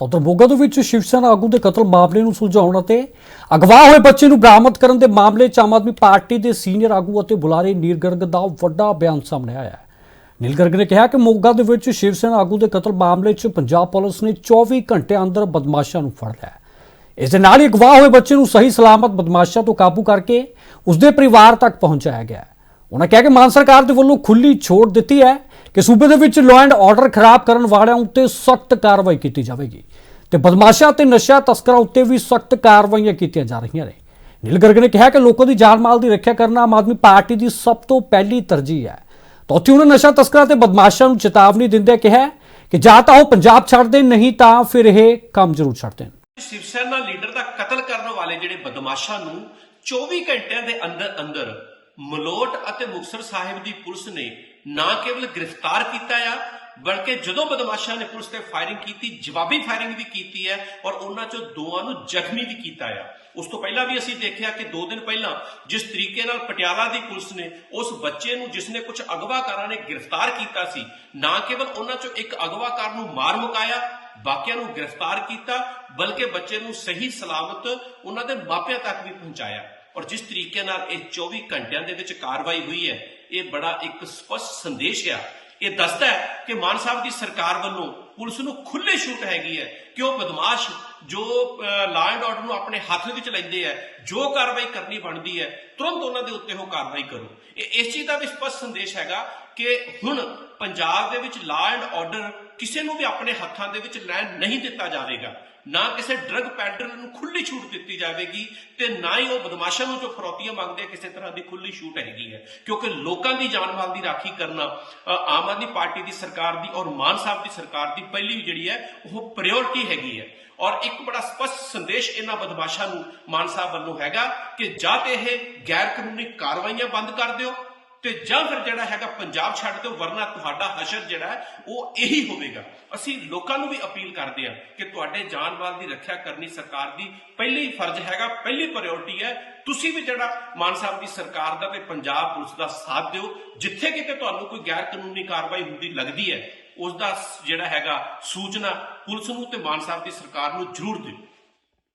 ਤਾਂ ਉੱਧਰ ਮੋਗਾ ਦੇ ਵਿੱਚ ਸ਼ਿਵ ਸੈਨਾ ਆਗੂ ਦੇ ਕਤਲ ਮਾਮਲੇ ਨੂੰ ਸੁਲਝਾਉਣ ਅਤੇ ਅਗਵਾ ਹੋਏ ਬੱਚੇ ਨੂੰ ਬਰਾਮਦ ਕਰਨ ਦੇ ਮਾਮਲੇ 'ਚ ਆਮ ਆਦਮੀ ਪਾਰਟੀ ਦੇ ਸੀਨੀਅਰ ਆਗੂ ਅਤੇ ਬੁਲਾਰੇ ਨੀਲ ਗਰਗ ਦਾ ਵੱਡਾ ਬਿਆਨ ਸਾਹਮਣੇ ਆਇਆ ਹੈ। ਨੀਲ ਗਰਗ ਨੇ ਕਿਹਾ ਕਿ ਮੋਗਾ ਦੇ ਵਿੱਚ ਸ਼ਿਵ ਸੈਨਾ ਆਗੂ ਦੇ ਕਤਲ ਮਾਮਲੇ 'ਚ ਪੰਜਾਬ ਪੁਲਿਸ ਨੇ 24 ਘੰਟੇ ਅੰਦਰ ਬਦਮਾਸ਼ਾਂ ਨੂੰ ਫੜ ਲਿਆ ਇਸ ਦੇ ਨਾਲ ਹੀ ਅਗਵਾ ਹੋਏ ਬੱਚੇ ਨੂੰ ਸਹੀ ਸਲਾਮਤ ਬਦਮਾਸ਼ਾਂ ਤੋਂ ਕਾਬੂ ਕਰਕੇ ਉਸਦੇ ਪਰਿਵਾਰ ਤੱਕ ਪਹੁੰਚਾਇਆ ਗਿਆ ਉਹਨਾਂ ਕਿਹਾ ਕਿ ਮਾਨ ਸਰਕਾਰ ਦੇ ਵੱਲੋਂ ਖੁੱਲੀ ਛੋਟ ਦਿੱਤੀ ਹੈ ਕਿ ਸੂਬੇ ਦੇ ਵਿੱਚ ਲਾਅ ਐਂਡ ਆਰਡਰ ਖਰਾਬ ਕਰਨ ਵਾਲਿਆਂ ਉੱਤੇ ਸਖਤ ਕਾਰਵਾਈ ਕੀਤੀ ਜਾਵੇਗੀ ਤੇ ਬਦਮਾਸ਼ਾਂ ਤੇ ਨਸ਼ਾ ਤਸਕਰਾਂ ਉੱਤੇ ਵੀ ਸਖਤ ਕਾਰਵਾਈਆਂ ਕੀਤੀਆਂ ਜਾ ਰਹੀਆਂ ਨੇ। ਨੀਲ ਗਰਗ ਨੇ ਕਿਹਾ ਕਿ ਲੋਕਾਂ ਦੀ ਜਾਨ ਮਾਲ ਦੀ ਰੱਖਿਆ ਕਰਨਾ ਆਮ ਆਦਮੀ ਪਾਰਟੀ ਦੀ ਸਭ ਤੋਂ ਪਹਿਲੀ ਤਰਜੀਹ ਹੈ। ਤਾਂ ਉੱਥੇ ਉਹਨਾਂ ਨਸ਼ਾ ਤਸਕਰਾਂ ਤੇ ਬਦਮਾਸ਼ਾਂ ਨੂੰ ਚੇਤਾਵਨੀ ਦਿੰਦੇ ਕਿਹਾ ਕਿ ਜਾਂ ਤਾਂ ਉਹ ਪੰਜਾਬ ਛੱਡ ਦੇਣ, ਨਹੀਂ ਤਾਂ ਫਿਰ ਇਹ ਕੰਮ ਜ਼ਰੂਰ ਛੱਡ ਦੇਣ। ਸ਼ਿਵ ਸੈਨਾ ਲੀਡਰ ਦਾ ਕਤਲ ਕਰਨ ਵਾਲੇ ਜਿਹੜੇ ਬਦਮਾਸ਼ਾਂ ਨੂੰ 24 ਘੰਟਿਆਂ ਦੇ ਅੰਦਰ ਅੰਦਰ ਮਲੋਟ ਅਤੇ ਮੁਕਤਸਰ ਸਾਹਿਬ ਦੀ ਪੁਲਿਸ ਨੇ ਨਾ ਕੇਵਲ ਗ੍ਰਿਫਤਾਰ ਕੀਤਾ ਆ, ਬਲਕਿ ਜਦੋਂ ਬਦਮਾਸ਼ਾਂ ਨੇ ਪੁਲਿਸ ਤੇ ਫਾਇਰਿੰਗ ਕੀਤੀ, ਜਵਾਬੀ ਫਾਇਰਿੰਗ ਵੀ ਕੀਤੀ ਹੈ ਔਰ ਉਹਨਾਂ ਚੋਂ ਦੋਵਾਂ ਨੂੰ ਜ਼ਖਮੀ ਵੀ ਕੀਤਾ ਆ। ਉਸ ਤੋਂ ਪਹਿਲਾਂ ਵੀ ਅਸੀਂ ਦੇਖਿਆ ਕਿ 2 ਦਿਨ ਪਹਿਲਾਂ ਜਿਸ ਤਰੀਕੇ ਨਾਲ ਪਟਿਆਲਾ ਦੀ ਪੁਲਿਸ ਨੇ ਉਸ ਬੱਚੇ ਨੂੰ ਜਿਸ ਨੇ ਕੁਝ ਅਗਵਾਕਾਰਾਂ ਨੇ ਗ੍ਰਿਫਤਾਰ ਕੀਤਾ ਸੀ, ਨਾ ਕੇਵਲ ਉਹਨਾਂ ਚੋਂ ਇੱਕ ਅਗਵਾਕਾਰ ਨੂੰ ਮਾਰ ਮੁਕਾਇਆ, ਬਾਕੀਆਂ ਨੂੰ ਗ੍ਰਿਫਤਾਰ ਕੀਤਾ, ਬਲਕਿ ਬੱਚੇ ਨੂੰ ਸਹੀ ਸਲਾਮਤ ਉਹਨਾਂ ਦੇ ਮਾਪਿਆਂ ਤੱਕ ਵੀ ਪਹੁੰਚਾਇਆ। ਔਰ ਜਿਸ ਤਰੀਕੇ ਨਾਲ ਇਹ 24 ਘੰਟਿਆਂ ਦੇ ਵਿੱਚ ਕਾਰਵਾਈ ਹੋਈ ਹੈ ਇਹ ਬੜਾ ਇੱਕ ਸਪਸ਼ਟ ਸੰਦੇਸ਼ ਆ। ਇਹ ਦੱਸਦਾ ਹੈ ਕਿ ਮਾਨ ਸਾਹਿਬ ਦੀ ਸਰਕਾਰ ਵੱਲੋਂ ਪੁਲਿਸ ਨੂੰ ਖੁੱਲੇ ਛੂਟ ਹੈਗੀ ਹੈ ਕਿ ਉਹ ਬਦਮਾਸ਼ ਜੋ ਲਾ ਐਂਡ ਆਰਡਰ ਨੂੰ ਆਪਣੇ ਹੱਥ ਵਿੱਚ ਲੈਂਦੇ ਆ, ਜੋ ਕਾਰਵਾਈ ਕਰਨੀ ਬਣਦੀ ਹੈ, ਤੁਰੰਤ ਉਹਨਾਂ ਦੇ ਉੱਤੇ ਉਹ ਕਾਰਵਾਈ ਕਰੋ। ਇਹ ਇਸ ਚੀਜ਼ ਦਾ ਵੀ ਸਪਸ਼ਟ ਸੰਦੇਸ਼ ਹੈਗਾ ਕਿ ਹੁਣ ਪੰਜਾਬ ਦੇ ਵਿੱਚ ਲਾ ਐਂਡ ਆਰਡਰ ਕਿਸੇ ਨੂੰ ਵੀ ਆਪਣੇ ਹੱਥਾਂ ਦੇ ਵਿੱਚ ਲੈਣ ਨਹੀਂ ਦਿੱਤਾ ਜਾਵੇਗਾ। ਨਾ ਕਿਸੇ ਡਰੱਗ ਪੈਡਲਰ ਨੂੰ ਖੁੱਲੀ ਛੂਟ ਦਿੱਤੀ ਜਾਵੇਗੀ ਤੇ ਨਾ ਹੀ ਉਹ ਬਦਮਾਸ਼ਾਂ ਨੂੰ ਜੋ ਫਰੋਤੀਆਂ ਮੰਗਦੇ ਕਿਸੇ ਤਰ੍ਹਾਂ ਦੀ ਖੁੱਲੀ ਛੂਟ ਹੈਗੀ ਹੈ। ਕਿਉਂਕਿ ਲੋਕਾਂ ਦੀ ਜਾਨ ਮਾਲ ਦੀ ਰਾਖੀ ਕਰਨਾ ਆਮ ਆਦਮੀ ਪਾਰਟੀ ਦੀ ਸਰਕਾਰ ਦੀ ਔਰ ਮਾਨ ਸਾਹਿਬ ਦੀ ਸਰਕਾਰ ਦੀ ਪਹਿਲੀ ਜਿਹੜੀ ਹੈ, ਉਹ ਪ੍ਰਾਇੋਰਟੀ ਹੈਗੀ ਹੈ। ਔਰ ਇੱਕ ਬੜਾ ਸਪਸ਼ਟ ਸੰਦੇਸ਼ ਇਹਨਾਂ ਬਦਮਾਸ਼ਾਂ ਨੂੰ, ਮਾਨ ਸਾਹਿਬ ਵੱਲੋਂ ਹੈਗਾ ਕਿ ਜਾਂ ਤੇ ਇਹ ਗੈਰ ਕਾਨੂੰਨੀ ਕਾਰਵਾਈਆਂ ਬੰਦ ਕਰ ਦਿਓ ਤੇ ਜਾਂ ਫਿਰ ਜਿਹੜਾ ਹੈਗਾ ਪੰਜਾਬ ਛੱਡ ਦਿਓ, ਵਰਨਾ ਤੁਹਾਡਾ ਹਸ਼ਰ ਜਿਹੜਾ ਉਹ ਇਹੀ ਹੋਵੇਗਾ। ਅਸੀਂ ਲੋਕਾਂ ਨੂੰ ਵੀ ਅਪੀਲ ਕਰਦੇ ਹਾਂ ਕਿ ਤੁਹਾਡੇ ਜਾਨ ਮਾਲ ਦੀ ਰੱਖਿਆ ਕਰਨੀ ਸਰਕਾਰ ਦੀ ਪਹਿਲੀ ਫਰਜ਼ ਹੈਗਾ, ਪਹਿਲੀ ਪ੍ਰਾਇੋਰਟੀ ਹੈ। ਤੁਸੀਂ ਵੀ ਜਿਹੜਾ ਮਾਨ ਸਾਹਿਬ ਦੀ ਸਰਕਾਰ ਦਾ ਤੇ ਪੰਜਾਬ ਪੁਲਿਸ ਦਾ ਸਾਥ ਦਿਓ। ਜਿੱਥੇ ਕਿਤੇ ਤੁਹਾਨੂੰ ਕੋਈ ਗੈਰ ਕਾਨੂੰਨੀ ਕਾਰਵਾਈ ਹੁੰਦੀ ਲੱਗਦੀ ਹੈ, ਉਸ ਦਾ ਜਿਹੜਾ ਹੈਗਾ ਸੂਚਨਾ ਪੁਲਿਸ ਨੂੰ ਤੇ ਮਾਨ ਸਾਹਿਬ ਦੀ ਸਰਕਾਰ ਨੂੰ ਜ਼ਰੂਰ ਦਿਓ।